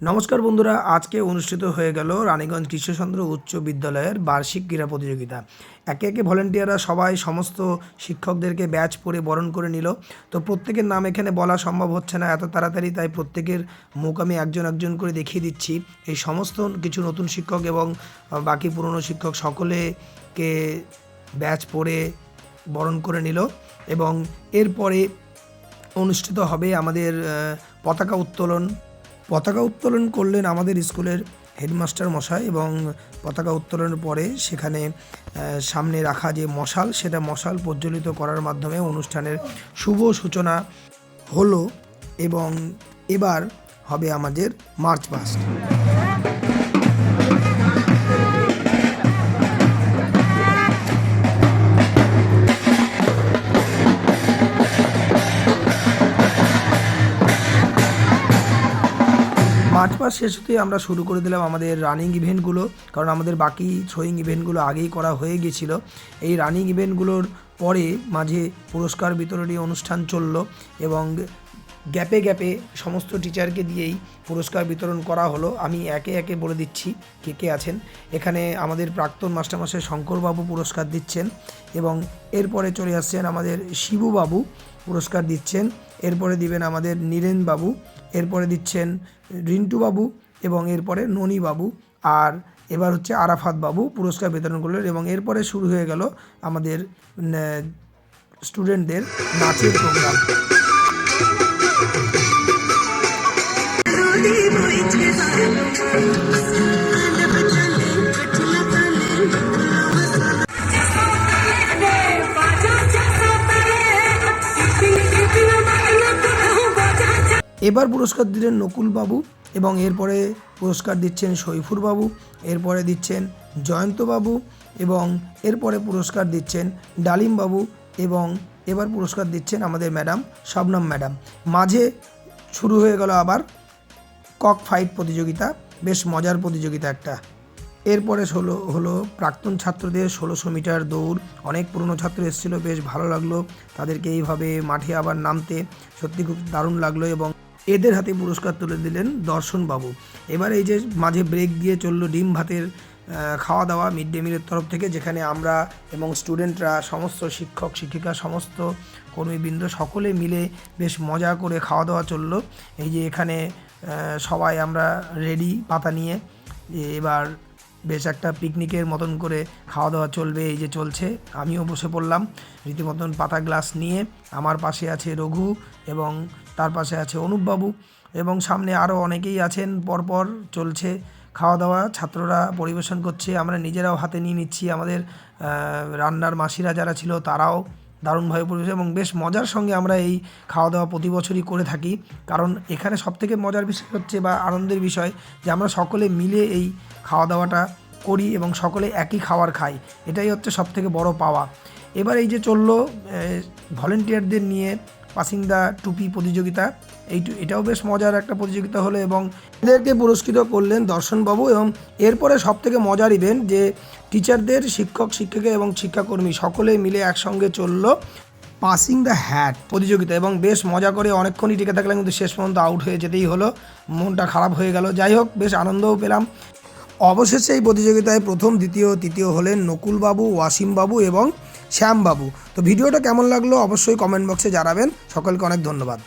নমস্কার বন্ধুরা, আজকে অনুষ্ঠিত হয়ে গেল রানীগঞ্জ কৃষ্ণচন্দ্র উচ্চ বিদ্যালয়ের বার্ষিক ক্রীড়া প্রতিযোগিতা। একে একে ভলেন্টিয়াররা সবাই সমস্ত শিক্ষকদেরকে ব্যাচ পরে বরণ করে নিল। তো প্রত্যেকের নাম এখানে বলা সম্ভব হচ্ছে না, এত তাড়াতাড়ি তাই প্রত্যেকের মুখ আমি একজন একজন করে দেখিয়ে দিচ্ছি। এই সমস্ত কিছু নতুন শিক্ষক এবং বাকি পুরনো শিক্ষক সকলেকে ব্যাচ পরে বরণ করে নিল এবং এরপরে অনুষ্ঠিত হবে আমাদের পতাকা উত্তোলন পতাকা উত্তোলন করলেন আমাদের স্কুলের হেডমাস্টার মশাই এবং পতাকা উত্তোলনের পরে সেখানে সামনে রাখা যে মশাল, সেটা মশাল প্রজ্বলিত করার মাধ্যমে অনুষ্ঠানের শুভ সূচনা হলো এবং এবার হবে আমাদের মার্চ পাস্ট। মার্চ মাস শেষ হতেই আমরা শুরু করে দিলাম আমাদের রানিং ইভেন্টগুলো কারণ আমাদের বাকি থ্রোয়িং ইভেন্টগুলো আগেই করা হয়ে গিয়েছিল। এই রানিং ইভেন্টগুলোর পরে মাঝে পুরস্কার বিতরণী অনুষ্ঠান চলল এবং গ্যাপে গ্যাপে সমস্ত টিচারকে দিয়েই পুরস্কার বিতরণ করা হলো। আমি একে একে বলে দিচ্ছি কে কে আছেন। এখানে আমাদের প্রাক্তন মাস্টারমশাই শঙ্করবাবু পুরস্কার দিচ্ছেন এবং এরপরে চলে আসছেন আমাদের শিবুবাবু পুরস্কার দিচ্ছেন। এরপরে দিবেন আমাদের নীরেন বাবু, এরপরে দিচ্ছেন রিন্টু বাবু এবং এরপরে ননী বাবু। আর এবার হচ্ছে আরাফাত বাবু পুরস্কার বিতরণ করলেন এবং এরপরে শুরু হয়ে গেল আমাদের স্টুডেন্টদের নাচের প্রোগ্রাম এবার পুরস্কার দিলেন নকুল বাবু এবং এরপরে পুরস্কার দিচ্ছেন সৈফুর বাবু এরপরে দিচ্ছেন জয়ন্ত বাবু এবং এরপরে পুরস্কার দিচ্ছেন ডালিম বাবু এবং এবার পুরস্কার দিচ্ছেন আমাদের ম্যাডাম শবনম ম্যাডাম। মাঝে শুরু হয়ে গেল আবার কক ফাইট প্রতিযোগিতা, বেশ মজার প্রতিযোগিতা একটা। এরপরে ষোলো, হলো প্রাক্তন ছাত্রদের ষোলোশো মিটার দৌড়, অনেক পুরনো ছাত্র এসেছিল, বেশ ভালো লাগল তাদেরকে এইভাবে মাঠে আবার নামতে, সত্যি খুব দারুণ লাগল এবং এদের হাতে পুরস্কার তুলে দিলেন দর্শন বাবু এবার এই যে মাঝে ব্রেক দিয়ে চলল ডিম ভাতের খাওয়া দাওয়া মিড ডে মিলের তরফ থেকে, যেখানে আমরা এবং স্টুডেন্টরা সমস্ত শিক্ষক, শিক্ষিকা, সমস্ত কর্মীবৃন্দ সকলে মিলে বেশ মজা করে খাওয়া দাওয়া চলল। এই যে এখানে সবাই আমরা রেডি পাতা নিয়ে এবার বেশ একটা পিকনিকের মতন করে খাওয়া দাওয়া চলবে, এই যে চলছে। আমিও বসে পড়লাম, রীতিমতন পাতা গ্লাস নিয়ে, আমার পাশে আছে রঘু এবং তার পাশে আছে অনুপবাবু এবং সামনে আরও অনেকেই আছেন। পরপর চলছে খাওয়া দাওয়া ছাত্ররা পরিবেশন করছে। আমরা নিজেরাও হাতে নিয়ে নিচ্ছি আমাদের রান্নার মাসিরা যারা ছিল তারাও দারুণভাবে পরিবেশ এবং বেশ মজার সঙ্গে আমরা এই খাওয়া দাওয়া প্রতি বছরই করে থাকি। কারণ এখানে সবথেকে মজার বিষয় হচ্ছে বা আনন্দের বিষয় যে আমরা সকলে মিলে এই খাওয়া দাওয়াটা করি এবং সকলে একই খাবার খাই। এটাই হচ্ছে সবথেকে বড় পাওয়া। এবার এই যে চলল ভলেন্টিয়ারদের নিয়ে পাসিং দা টুপি প্রতিযোগিতা। এই এটাও বেশ মজার একটা প্রতিযোগিতা হলো এবং এদেরকে পুরস্কৃত করলেন দর্শনবাবু এবং এরপরে সবথেকে মজার ইভেন্ট যে টিচারদের শিক্ষক, শিক্ষিকা এবং শিক্ষাকর্মী সকলে মিলে একসঙ্গে চলল পাসিং দ্য হ্যাট প্রতিযোগিতা এবং বেশ মজা করে অনেকক্ষণই টিকে থাকলাম কিন্তু শেষ পর্যন্ত আউট হয়ে যেতেই হলো, মনটা খারাপ হয়ে গেল। যাই হোক, বেশ আনন্দও পেলাম। অবশেষে এই প্রতিযোগিতায় প্রথম, দ্বিতীয়, তৃতীয় হলেন নকুলবাবু, ওয়াসিমবাবু এবং শ্যাম বাবু তো ভিডিওটা কেমন লাগল অবশ্যই কমেন্ট বক্সে জানাবেন। সকলকে অনেক ধন্যবাদ।